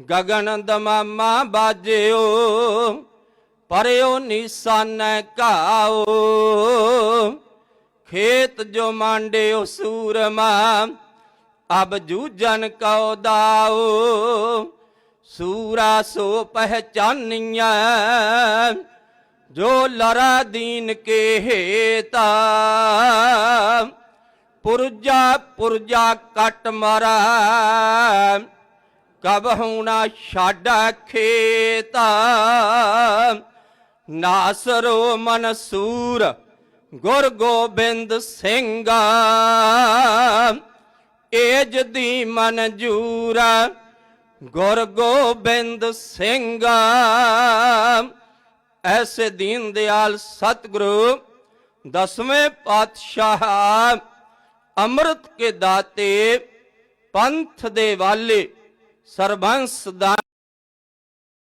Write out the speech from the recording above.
ਗਗਨ ਦਮਾਮਾ ਬਾਜਿਓ, ਪਰਿਓ ਨਿਸ਼ਾਨੈ ਘਾਓ। ਖੇਤ ਜੋ ਮਾਂਡਿਓ ਸੂਰਮਾ, ਅਬ ਜੂਜਨ ਕਉ ਦਾਓ। ਸੂਰਾ ਸੋ ਪਹਿਚਾਨੀਆਂ ਜੋ ਲਰਾ ਦੀਨ ਕੇ ਹੇਤਾ। ਪੁਰਜਾ ਪੁਰਜਾ ਕਟ ਮਰਾ ਕਬ ਹੋਣਾ ਛਾਡਾ ਖੇਤਾ। ਨਾਸਰੋ ਮਨਸੂਰ ਗੁਰ ਗੋਬਿੰਦ ਸਿੰਘ। ਏਜ ਦੀ ਮਨਜੂਰਾ ਗੁਰ ਗੋਬਿੰਦ ਸਿੰਘਾ। ਐਸੇ ਦੀਨ ਦਿਆਲ ਸਤਿਗੁਰੂ, ਦਸਵੇਂ ਪਾਤਸ਼ਾਹ ਅੰਮ੍ਰਿਤ ਕੇ ਦਾਤੇ ਪੰਥ ਦੇ ਵਾਲੇ ਸਰਬੰਸ ਦਾ